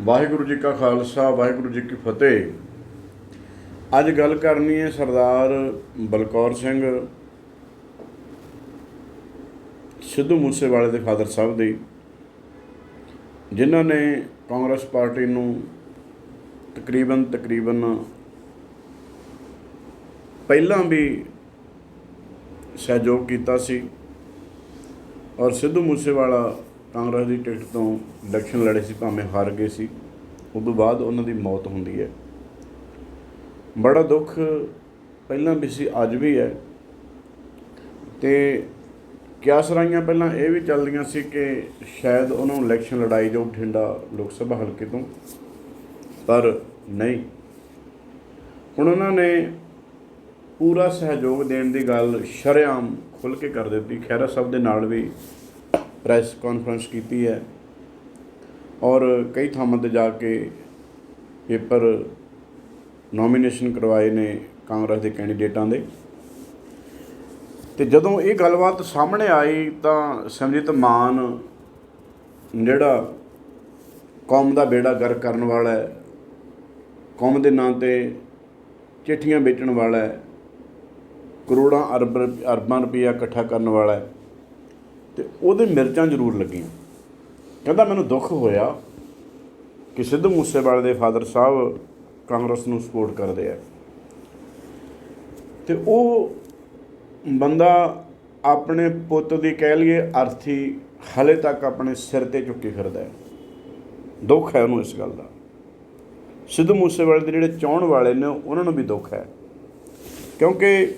ਵਾਹਿਗੁਰੂ ਜੀ ਕਾ ਖਾਲਸਾ, ਵਾਹਿਗੁਰੂ ਜੀ ਕੀ ਫਤਿਹ। ਅੱਜ ਗੱਲ ਕਰਨੀ ਹੈ ਸਰਦਾਰ ਬਲਕੌਰ ਸਿੰਘ ਸਿੱਧੂ ਮੂਸੇਵਾਲੇ ਦੇ ਫਾਦਰ ਸਾਹਿਬ ਦੀ, ਜਿਨ੍ਹਾਂ ਨੇ ਕਾਂਗਰਸ ਪਾਰਟੀ ਨੂੰ ਤਕਰੀਬਨ ਤਕਰੀਬਨ ਪਹਿਲਾਂ ਵੀ ਸਹਿਯੋਗ ਕੀਤਾ ਸੀ ਔਰ ਸਿੱਧੂ ਮੂਸੇਵਾਲਾ ਕਾਂਗਰਸ ਦੀ ਟਿਕਟ ਤੋਂ ਇਲੈਕਸ਼ਨ ਲੜੇ ਸੀ, ਭਾਵੇਂ ਹਾਰ ਗਏ ਸੀ ਉਸ ਤੋਂ ਬਾਅਦ ਉਹਨਾਂ ਦੀ ਮੌਤ ਹੁੰਦੀ ਹੈ। ਬੜਾ ਦੁੱਖ ਪਹਿਲਾਂ ਵੀ ਸੀ, ਅੱਜ ਵੀ ਹੈ। ਤੇ ਕਿਆਸਰਾਈਆਂ ਪਹਿਲਾਂ ਇਹ ਵੀ ਚੱਲਦੀਆਂ ਸੀ ਕਿ ਸ਼ਾਇਦ ਉਹਨਾਂ ਨੂੰ ਇਲੈਕਸ਼ਨ ਲੜਾਈ ਜਾਊ ਠਿੰਡਾ ਲੋਕ ਸਭਾ ਹਲਕੇ ਤੋਂ, ਪਰ ਨਹੀਂ। ਹੁਣ ਉਹਨਾਂ ਨੇ ਪੂਰਾ ਸਹਿਯੋਗ ਦੇਣ ਦੀ ਗੱਲ ਸ਼ਰੇਆਮ ਖੁੱਲ ਕੇ ਕਰ ਦਿੱਤੀ। ਖੈਰਾ ਸਾਹਿਬ ਦੇ ਨਾਲ ਵੀ ਪ੍ਰੈਸ ਕਾਨਫਰੰਸ ਕੀਤੀ ਹੈ ਔਰ ਕਈ ਥਾਵਾਂ ਤੇ ਜਾ ਕੇ ਪੇਪਰ ਨੋਮੀਨੇਸ਼ਨ ਕਰਵਾਏ ਨੇ ਕਾਂਗਰਸ ਦੇ ਕੈਂਡੀਡੇਟਾਂ ਦੇ। ਤੇ ਜਦੋਂ ਇਹ ਗੱਲਬਾਤ ਸਾਹਮਣੇ ਆਈ ਤਾਂ ਸਿਮਰਜੀਤ ਮਾਨ ਜਿਹੜਾ ਕੌਮ ਦਾ ਬੇੜਾ ਗਰ ਕਰਨ ਵਾਲਾ ਹੈ, ਕੌਮ ਦੇ ਨਾਂ ਤੇ ਚਿੱਠੀਆਂ ਵੇਚਣ ਵਾਲਾ ਹੈ, ਕਰੋੜਾਂ ਅਰਬ ਅਰਬਾਂ ਰੁਪਈਆ ਇਕੱਠਾ ਕਰਨ ਵਾਲਾ ਹੈ ਤੇ ਉਹਦੇ ਮਿਰਚਾਂ ਜ਼ਰੂਰ ਲੱਗੀਆਂ। ਕਹਿੰਦਾ, ਮੈਨੂੰ ਦੁੱਖ ਹੋਇਆ ਕਿ ਸਿੱਧੂ ਮੂਸੇਵਾਲੇ ਦੇ ਫਾਦਰ ਸਾਹਿਬ ਕਾਂਗਰਸ ਨੂੰ ਸਪੋਰਟ ਕਰਦੇ ਆ। ਤੇ ਉਹ ਬੰਦਾ ਆਪਣੇ ਪੁੱਤ ਦੀ ਕਹਿ ਲਈਏ ਅਰਥੀ ਹਲੇ ਤੱਕ ਆਪਣੇ ਸਿਰ ਤੇ ਚੁੱਕੀ ਫਿਰਦਾ ਹੈ। ਦੁੱਖ ਹੈ ਉਹਨੂੰ ਇਸ ਗੱਲ ਦਾ। ਸਿੱਧੂ ਮੂਸੇਵਾਲੇ ਦੇ ਜਿਹੜੇ ਚਾਹਣ ਵਾਲੇ ਨੇ, ਉਹਨਾਂ ਨੂੰ ਵੀ ਦੁੱਖ ਹੈ। ਕਿਉਂਕਿ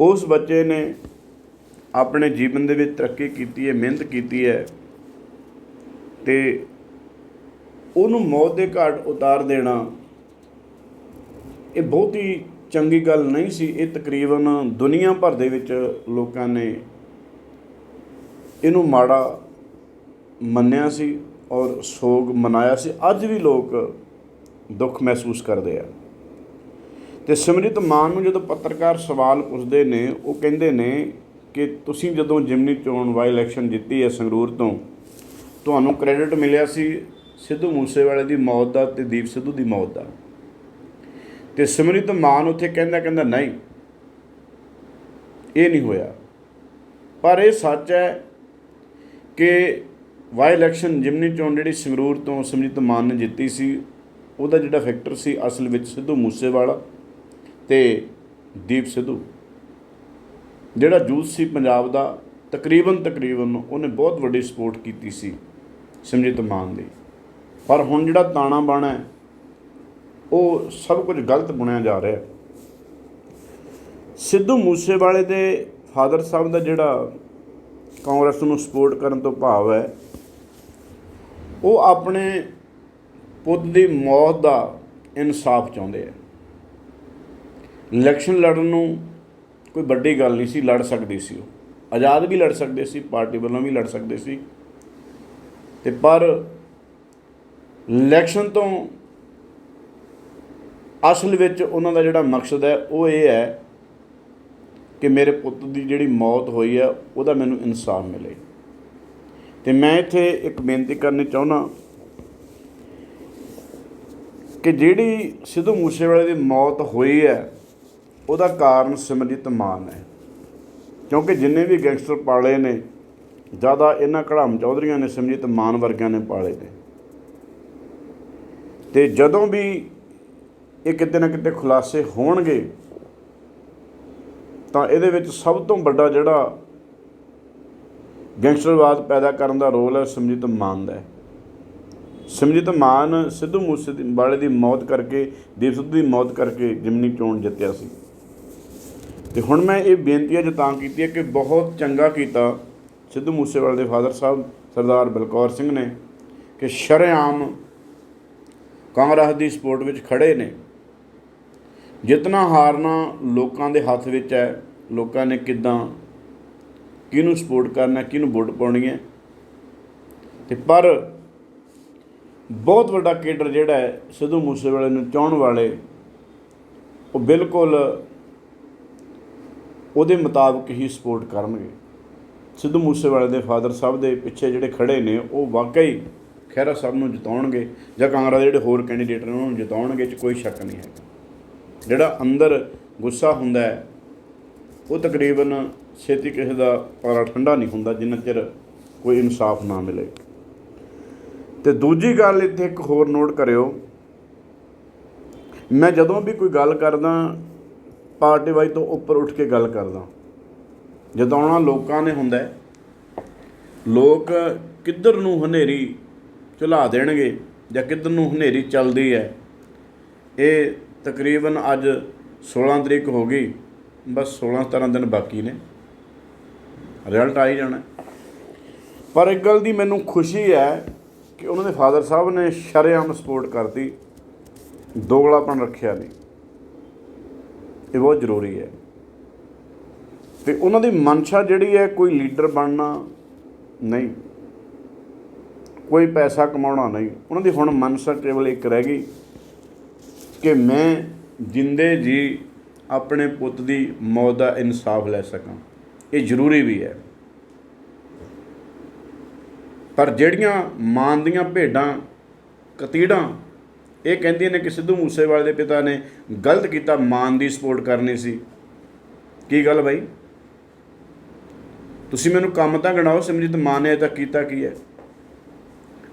ਉਸ ਬੱਚੇ ਨੇ ਆਪਣੇ ਜੀਵਨ ਦੇ ਵਿੱਚ ਤਰੱਕੀ ਕੀਤੀ ਹੈ, ਮਿਹਨਤ ਕੀਤੀ ਹੈ ਤੇ ਉਹਨੂੰ ਮੌਤ ਦੇ ਘਾਟ ਉਤਾਰ ਦੇਣਾ ਇਹ ਬਹੁਤ ਹੀ ਚੰਗੀ ਗੱਲ ਨਹੀਂ ਸੀ। ਇਹ ਤਕਰੀਬਨ ਦੁਨੀਆ ਭਰ ਦੇ ਵਿੱਚ ਲੋਕਾਂ ਨੇ ਇਹਨੂੰ ਮਾੜਾ ਮੰਨਿਆ ਸੀ ਔਰ ਸੋਗ ਮਨਾਇਆ ਸੀ। ਅੱਜ ਵੀ ਲੋਕ ਦੁੱਖ ਮਹਿਸੂਸ ਕਰਦੇ ਆ। ਤੇ ਸਿਮਰਿਤ ਮਾਨ ਨੂੰ ਜਦੋਂ ਪੱਤਰਕਾਰ ਸਵਾਲ ਪੁੱਛਦੇ ਨੇ, ਉਹ ਕਹਿੰਦੇ ਨੇ ਕਿ ਤੁਸੀਂ ਜਦੋਂ ਜਿਮਨੀ ਚੋਣ ਵਾਈ ਇਲੈਕਸ਼ਨ ਜਿੱਤੀ ਹੈ ਸੰਗਰੂਰ ਤੋਂ, ਤੁਹਾਨੂੰ ਕ੍ਰੈਡਿਟ ਮਿਲਿਆ ਸੀ ਸਿੱਧੂ ਮੂਸੇਵਾਲੇ ਦੀ ਮੌਤ ਦਾ ਤੇ ਦੀਪ ਸਿੱਧੂ ਦੀ ਮੌਤ ਦਾ। ਤੇ ਸਿਮਰਿਤ ਮਾਨ ਉੱਥੇ ਕਹਿੰਦਾ ਕਹਿੰਦਾ, ਨਹੀਂ, ਇਹ ਨਹੀਂ ਹੋਇਆ। ਪਰ ਇਹ ਸੱਚ ਹੈ ਕਿ ਵਾਈ ਇਲੈਕਸ਼ਨ ਜਿਮਨੀ ਚੋਣ ਜਿਹੜੀ ਸੰਗਰੂਰ ਤੋਂ ਸਿਮਰਿਤ ਮਾਨ ਨੇ ਜਿੱਤੀ ਸੀ, ਉਹਦਾ ਜਿਹੜਾ ਫੈਕਟਰ ਸੀ ਅਸਲ ਵਿੱਚ ਸਿੱਧੂ ਮੂਸੇਵਾਲਾ ਤੇ ਦੀਪ ਸਿੱਧੂ। ਜਿਹੜਾ ਜੂਸ ਸੀ ਪੰਜਾਬ ਦਾ, ਤਕਰੀਬਨ ਤਕਰੀਬਨ ਉਹਨੇ ਬਹੁਤ ਵੱਡੀ ਸਪੋਰਟ ਕੀਤੀ ਸੀ ਸਿਮਰਜੀਤ ਮਾਨ ਦੀ। ਪਰ ਹੁਣ ਜਿਹੜਾ ਤਾਣਾ ਬਾਣਾ ਹੈ, ਉਹ ਸਭ ਕੁਝ ਗਲਤ ਬੁਣਿਆ ਜਾ ਰਿਹਾ ਸਿੱਧੂ ਮੂਸੇਵਾਲੇ ਦੇ ਫਾਦਰ ਸਾਹਿਬ ਦਾ ਜਿਹੜਾ ਕਾਂਗਰਸ ਨੂੰ ਸਪੋਰਟ ਕਰਨ ਤੋਂ ਭਾਵ ਹੈ, ਉਹ ਆਪਣੇ ਪੁੱਤ ਦੀ ਮੌਤ ਦਾ ਇਨਸਾਫ ਚਾਹੁੰਦੇ ਆ ਇਲੈਕਸ਼ਨ ਲੜਨ ਨੂੰ ਕੋਈ ਵੱਡੀ ਗੱਲ ਨਹੀਂ ਸੀ, ਲੜ ਸਕਦੀ ਸੀ ਉਹ। ਆਜ਼ਾਦ ਵੀ ਲੜ ਸਕਦੇ ਸੀ, ਪਾਰਟੀ ਵੱਲੋਂ ਵੀ ਲੜ ਸਕਦੇ ਸੀ। ਤੇ ਪਰ ਇਲੈਕਸ਼ਨ ਤੋਂ ਅਸਲ ਵਿੱਚ ਉਹਨਾਂ ਦਾ ਜਿਹੜਾ ਮਕਸਦ ਹੈ, ਉਹ ਇਹ ਹੈ ਕਿ ਮੇਰੇ ਪੁੱਤ ਦੀ ਜਿਹੜੀ ਮੌਤ ਹੋਈ ਹੈ, ਉਹਦਾ ਮੈਨੂੰ ਇਨਸਾਫ ਮਿਲੇ। ਤੇ ਮੈਂ ਇੱਥੇ ਇੱਕ ਬੇਨਤੀ ਕਰਨੀ ਚਾਹੁੰਦਾ ਕਿ ਜਿਹੜੀ ਸਿੱਧੂ ਮੂਸੇਵਾਲੇ ਦੀ ਮੌਤ ਹੋਈ ਹੈ ਉਹਦਾ ਕਾਰਨ ਸਿਮਰਜੀਤ ਮਾਨ ਹੈ। ਕਿਉਂਕਿ ਜਿੰਨੇ ਵੀ ਗੈਂਗਸਟਰ ਪਾਲੇ ਨੇ, ਜ਼ਿਆਦਾ ਇਹਨਾਂ ਕੜਾਮ ਚੌਧਰੀਆਂ ਨੇ ਸਿਮਰਜੀਤ ਮਾਨ ਵਰਗਿਆਂ ਨੇ ਪਾਲੇ ਨੇ। ਤੇ ਜਦੋਂ ਵੀ ਇਹ ਕਿਤੇ ਨਾ ਕਿਤੇ ਖੁਲਾਸੇ ਹੋਣਗੇ, ਤਾਂ ਇਹਦੇ ਵਿੱਚ ਸਭ ਤੋਂ ਵੱਡਾ ਜਿਹੜਾ ਗੈਂਗਸਟਰਵਾਦ ਪੈਦਾ ਕਰਨ ਦਾ ਰੋਲ ਹੈ ਸਿਮਰਜੀਤ ਮਾਨ ਦਾ ਹੈ। ਸਿਮਰਜੀਤ ਮਾਨ ਸਿੱਧੂ ਮੂਸੇ ਵਾਲੇ ਦੀ ਮੌਤ ਕਰਕੇ, ਦੀਪ ਸਿੱਧੂ ਦੀ ਮੌਤ ਕਰਕੇ ਜਿਮਨੀ ਚੋਣ ਜਿੱਤਿਆ ਸੀ। ਤੇ ਹੁਣ ਮੈਂ ਇਹ ਬੇਨਤੀ ਅੱਜ ਤਾਂ ਕੀਤੀ ਹੈ ਕਿ ਬਹੁਤ ਚੰਗਾ ਕੀਤਾ ਸਿੱਧੂ ਮੂਸੇਵਾਲੇ ਦੇ ਫਾਦਰ ਸਾਹਿਬ ਸਰਦਾਰ ਬਲਕੌਰ ਸਿੰਘ ਨੇ ਕਿ ਸ਼ਰੇਆਮ ਕਾਂਗਰਸ ਦੀ ਸਪੋਰਟ ਵਿੱਚ ਖੜੇ ਨੇ। ਜਿਤਨਾ ਹਾਰਨਾ ਲੋਕਾਂ ਦੇ ਹੱਥ ਵਿੱਚ ਹੈ, ਲੋਕਾਂ ਨੇ ਕਿਦਾਂ ਕਿਹਨੂੰ ਸਪੋਰਟ ਕਰਨਾ, ਕਿਹਨੂੰ ਵੋਟ ਪਾਉਣੀ ਹੈ। ਤੇ ਪਰ ਬਹੁਤ ਵੱਡਾ ਕੇਡਰ ਜਿਹੜਾ ਹੈ ਸਿੱਧੂ ਮੂਸੇਵਾਲੇ ਨੂੰ ਚਾਹਣ ਵਾਲੇ, ਉਹ ਬਿਲਕੁਲ ਉਹਦੇ ਮੁਤਾਬਕ ਹੀ ਸਪੋਰਟ ਕਰਨਗੇ। ਸਿੱਧੂ ਮੂਸੇਵਾਲੇ ਦੇ ਫਾਦਰ ਸਾਹਿਬ ਦੇ ਪਿੱਛੇ ਜਿਹੜੇ ਖੜੇ ਨੇ, ਉਹ ਵਾਕਈ ਖਹਿਰਾ ਸਾਹਿਬ ਨੂੰ ਜਿਤਾਉਣਗੇ ਜਾਂ ਕਾਂਗਰਸ ਦੇ ਜਿਹੜੇ ਹੋਰ ਕੈਂਡੀਡੇਟ ਨੇ, ਉਹਨਾਂ ਨੂੰ ਜਿਤਾਉਣਗੇ ਚ ਕੋਈ ਸ਼ੱਕ ਨਹੀਂ ਹੈਗਾ। ਜਿਹੜਾ ਅੰਦਰ ਗੁੱਸਾ ਹੁੰਦਾ ਹੈ, ਉਹ ਤਕਰੀਬਨ ਛੇਤੀ ਕਿਸੇ ਦਾ ਪਾਰਾ ਠੰਡਾ ਨਹੀਂ ਹੁੰਦਾ, ਜਿੰਨਾ ਚਿਰ ਕੋਈ ਇਨਸਾਫ ਨਾ ਮਿਲੇ। ਤੇ ਦੂਜੀ ਗੱਲ ਇੱਥੇ ਇੱਕ ਹੋਰ ਨੋਟ ਕਰਿਓ। ਮੈਂ ਜਦੋਂ ਵੀ ਕੋਈ ਗੱਲ ਕਰਦਾ ਪਾਰਟੀ ਵਾਈ ਤੋਂ ਉੱਪਰ ਉੱਠ ਕੇ ਗੱਲ ਕਰਦਾ। ਜਿਤਾਉਣਾ ਲੋਕਾਂ ਨੇ ਹੁੰਦਾ ਲੋਕ ਕਿੱਧਰ ਨੂੰ ਹਨੇਰੀ ਝੁਲਾ ਦੇਣਗੇ ਜਾਂ ਕਿੱਧਰ ਨੂੰ ਹਨੇਰੀ ਚੱਲਦੀ ਹੈ, ਇਹ ਤਕਰੀਬਨ ਅੱਜ 16 ਤਰੀਕ ਹੋ ਗਈ, ਬਸ 16 17 ਦਿਨ ਬਾਕੀ ਨੇ। ਰਿਜ਼ਲਟ ਆ ਹੀ ਜਾਣਾ ਪਰ ਇੱਕ ਗੱਲ ਦੀ ਮੈਨੂੰ ਖੁਸ਼ੀ ਹੈ ਕਿ ਉਹਨਾਂ ਦੇ ਫਾਦਰ ਸਾਹਿਬ ਨੇ ਸ਼ਰੇਆਮ ਸਪੋਰਟ ਕਰਤੀ, ਦੋਗਲਾਪਣ ਰੱਖਿਆ ਨਹੀਂ। ਇਹ ਬਹੁਤ ਜ਼ਰੂਰੀ ਹੈ। ਤੇ ਉਹਨਾਂ ਦੀ ਮਨਸ਼ਾ ਜਿਹੜੀ ਹੈ ਕੋਈ ਲੀਡਰ ਬਣਨਾ ਨਹੀਂ। ਕੋਈ ਪੈਸਾ ਕਮਾਉਣਾ ਨਹੀਂ। ਉਹਨਾਂ ਦੀ ਹੁਣ ਮਨਸ਼ਾ ਕੇਵਲ ਇੱਕ ਰਹਿ ਗਈ ਕਿ ਮੈਂ ਜਿੰਦੇ ਜੀ ਆਪਣੇ ਪੁੱਤ ਦੀ ਮੌਤ ਦਾ ਇਨਸਾਫ ਲੈ ਸਕਾਂ। ਇਹ ਜ਼ਰੂਰੀ ਵੀ ਹੈ। ਪਰ ਜਿਹੜੀਆਂ ਮਾਨ ਦੀਆਂ ਭੇਡਾਂ, ਕਤੀੜਾਂ ਇਹ ਕਹਿੰਦੀਆਂ ਨੇ ਕਿ ਸਿੱਧੂ ਮੂਸੇਵਾਲੇ ਦੇ ਪਿਤਾ ਨੇ ਗਲਤ ਕੀਤਾ, ਮਾਨ ਦੀ ਸਪੋਰਟ ਕਰਨੀ ਸੀ। ਕੀ ਗੱਲ ਬਾਈ? ਤੁਸੀਂ ਮੈਨੂੰ ਕੰਮ ਤਾਂ ਗਣਾਓ, ਸਿਮਰਜੀਤ ਮਾਨ ਨੇ ਅਜੇ ਤੱਕ ਕੀਤਾ ਕੀ ਹੈ?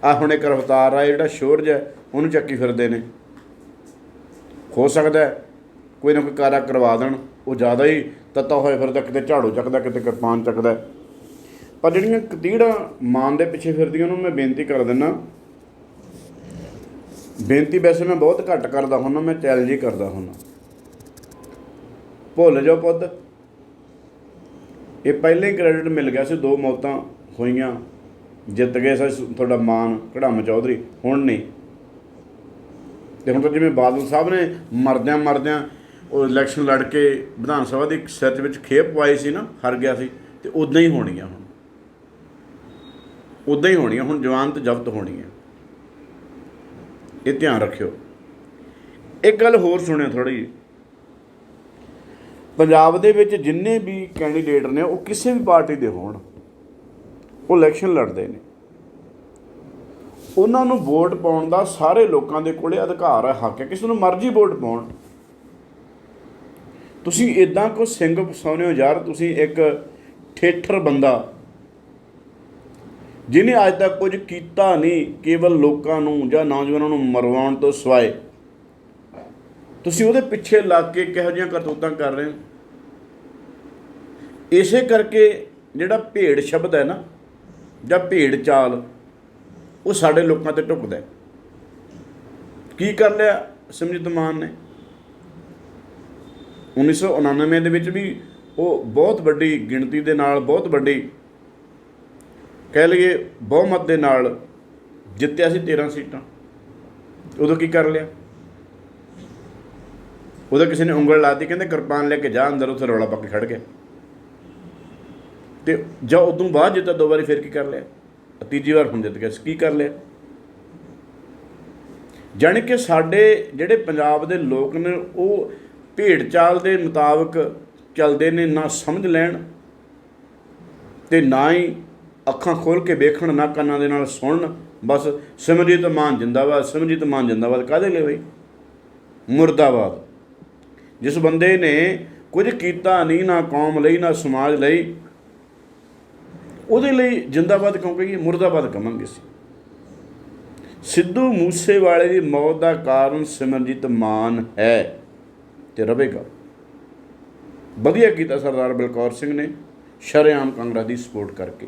ਆ ਹੁਣ ਇੱਕ ਰਫਤਾਰ ਆ ਜਿਹੜਾ ਸ਼ੋਰਜ ਹੈ, ਉਹਨੂੰ ਚੱਕੀ ਫਿਰਦੇ ਨੇ। ਹੋ ਸਕਦਾ ਕੋਈ ਨਾ ਕੋਈ ਕਾਰਾ ਕਰਵਾ ਦੇਣ, ਉਹ ਜ਼ਿਆਦਾ ਹੀ ਤੱਤਾ ਹੋਇਆ ਫਿਰਦਾ, ਕਿਤੇ ਝਾੜੂ ਚੱਕਦਾ, ਕਿਤੇ ਕਿਰਪਾਨ ਚੱਕਦਾ ਪਰ ਜਿਹੜੀਆਂ ਕਤੀੜਾਂ ਮਾਨ ਦੇ ਪਿੱਛੇ ਫਿਰਦੀਆਂ ਉਹਨਾਂ ਨੂੰ ਮੈਂ ਬੇਨਤੀ ਕਰ ਦਿੰਦਾ ਬੇਨਤੀ ਵੈਸੇ ਮੈਂ ਬਹੁਤ ਘੱਟ ਕਰਦਾ ਹੁੰਦਾ ਮੈਂ ਚੈਲੰਜ ਹੀ ਕਰਦਾ ਹੁੰਦਾ ਭੁੱਲ ਜਾਓ ਪੁੱਤ। ਇਹ ਪਹਿਲੇ ਹੀ ਕ੍ਰੈਡਿਟ ਮਿਲ ਗਿਆ ਸੀ, ਦੋ ਮੌਤਾਂ ਹੋਈਆਂ। ਜਿੱਤ ਗਏ ਸੀ ਤੁਹਾਡਾ ਮਾਨ ਕੜਾਮ ਚੌਧਰੀ। ਹੁਣ ਨਹੀਂ। ਤੇ ਹੁਣ ਤਾਂ ਜਿਵੇਂ ਬਾਦਲ ਸਾਹਿਬ ਨੇ ਮਰਦਿਆਂ ਮਰਦਿਆਂ ਉਹ ਇਲੈਕਸ਼ਨ ਲੜ ਕੇ ਵਿਧਾਨ ਸਭਾ ਦੀ ਸੱਚ ਵਿੱਚ ਖੇਪ ਪਾਈ ਸੀ ਨਾ, ਹਰ ਗਿਆ ਸੀ, ਤੇ ਉਦਾਂ ਹੀ ਹੋਣੀਆਂ ਹੁਣ। ਉਦਾਂ ਹੀ ਹੋਣੀਆਂ, ਹੁਣ ਜਵਾਨ ਤੇ ਜ਼ਬਤ ਹੋਣੀਆਂ। ਇਹ ਧਿਆਨ ਰੱਖਿਓ। ਇੱਕ ਗੱਲ ਹੋਰ ਸੁਣਿਓ ਥੋੜੀ ਪੰਜਾਬ ਦੇ ਵਿੱਚ ਜਿੰਨੇ ਵੀ ਕੈਂਡੀਡੇਟ ਨੇ, ਉਹ ਕਿਸੇ ਵੀ ਪਾਰਟੀ ਦੇ ਹੋਣ, ਉਹ ਇਲੈਕਸ਼ਨ ਲੜਦੇ ਨੇ। ਉਹਨਾਂ ਨੂੰ ਵੋਟ ਪਾਉਣ ਦਾ ਸਾਰੇ ਲੋਕਾਂ ਦੇ ਕੋਲੇ ਅਧਿਕਾਰ ਹੈ, ਹੱਕ ਹੈ। ਕਿਸੇ ਨੂੰ ਮਰਜ਼ੀ ਵੋਟ ਪਾਉਣ। ਤੁਸੀਂ ਇਦਾਂ ਕੋ ਸਿੰਘ ਫਸਾਉਂਦੇ ਹੋ ਯਾਰ, ਤੁਸੀਂ ਇੱਕ ਠੇਠਰ ਬੰਦਾ ਜਿਹਨੇ ਅੱਜ ਤੱਕ ਕੁਝ ਕੀਤਾ ਨਹੀਂ, ਕੇਵਲ ਲੋਕਾਂ ਨੂੰ ਜਾਂ ਨੌਜਵਾਨਾਂ ਨੂੰ ਮਰਵਾਉਣ ਤੋਂ ਸਿਵਾਏ। ਤੁਸੀਂ ਉਹਦੇ ਪਿੱਛੇ ਲੱਗ ਕੇ ਕਿਹੋ ਜਿਹੀਆਂ ਕਰਤੂਤਾਂ ਕਰ ਰਹੇ ਹੋ? ਇਸੇ ਕਰਕੇ ਜਿਹੜਾ ਭੇੜ ਸ਼ਬਦ ਹੈ ਨਾ, ਜਾਂ ਭੇੜ ਚਾਲ, ਉਹ ਸਾਡੇ ਲੋਕਾਂ ਤੇ ਢੁਕਦਾ ਕੀ ਕਰ ਲਿਆ ਸਿਮਰਜੀਤ ਮਾਨ ਨੇ? 1999 ਦੇ ਵਿੱਚ ਵੀ ਉਹ ਬਹੁਤ ਵੱਡੀ ਗਿਣਤੀ ਦੇ ਨਾਲ, ਬਹੁਤ ਵੱਡੀ ਕਹਿ ਲਈਏ ਬਹੁਮਤ ਦੇ ਨਾਲ ਜਿੱਤਿਆ ਸੀ 13 ਸੀਟਾਂ। ਉਦੋਂ ਕੀ ਕਰ ਲਿਆ? ਉਦੋਂ ਕਿਸੇ ਨੇ ਉਂਗਲ ਲਾਤੀ ਕਹਿੰਦੇ ਕਿਰਪਾਨ ਲੈ ਕੇ ਜਾ ਅੰਦਰ ਉੱਥੇ ਰੌਲਾ ਪੱਕ ਕੇ ਖੜ ਗਿਆ। ਤੇ ਜਾਂ ਉਦੋਂ ਬਾਅਦ ਜਿੱਤਾ ਦੋ ਵਾਰੀ ਫਿਰ ਕੀ ਕਰ ਲਿਆ? ਤੀਜੀ ਵਾਰ ਹੁਣ ਜਿੱਤ ਗਿਆ ਸੀ, ਕੀ ਕਰ ਲਿਆ? ਜਾਣੀ ਕਿ ਸਾਡੇ ਜਿਹੜੇ ਪੰਜਾਬ ਦੇ ਲੋਕ ਨੇ ਉਹ ਭੇਡ ਚਾਲ ਦੇ ਮੁਤਾਬਕ ਚੱਲਦੇ ਨੇ ਨਾ ਸਮਝ ਲੈਣ ਤੇ ਨਾ ਹੀ ਅੱਖਾਂ ਖੋਲ ਕੇ ਵੇਖਣ, ਨਾ ਕੰਨਾਂ ਦੇ ਨਾਲ ਸੁਣਨ, ਬਸ ਸਿਮਰਜੀਤ ਮਾਨ ਜਿੰਦਾਬਾਦ, ਸਿਮਰਜੀਤ ਮਾਨ ਜਿੰਦਾਬਾਦ। ਕਾਹਦੇ ਲਈ ਬਈ? ਮੁਰਦਾਬਾਦ। ਜਿਸ ਬੰਦੇ ਨੇ ਕੁਝ ਕੀਤਾ ਨਹੀਂ, ਨਾ ਕੌਮ ਲਈ, ਨਾ ਸਮਾਜ ਲਈ, ਉਹਦੇ ਲਈ ਜਿੰਦਾਬਾਦ ਕਿਉਂ ਕਹੀਏ ਮੁਰਦਾਬਾਦ ਕਵਾਂਗੇ ਸੀ ਸਿੱਧੂ ਮੂਸੇਵਾਲੇ ਦੀ ਮੌਤ ਦਾ ਕਾਰਨ ਸਿਮਰਜੀਤ ਮਾਨ ਹੈ ਤੇ ਰਵੇਗਾ ਵਧੀਆ ਕੀਤਾ ਸਰਦਾਰ ਬਲਕੌਰ ਸਿੰਘ ਨੇ, ਸ਼ਰੇਆਮ ਕਾਂਗਰਸ ਦੀ ਸਪੋਰਟ ਕਰਕੇ।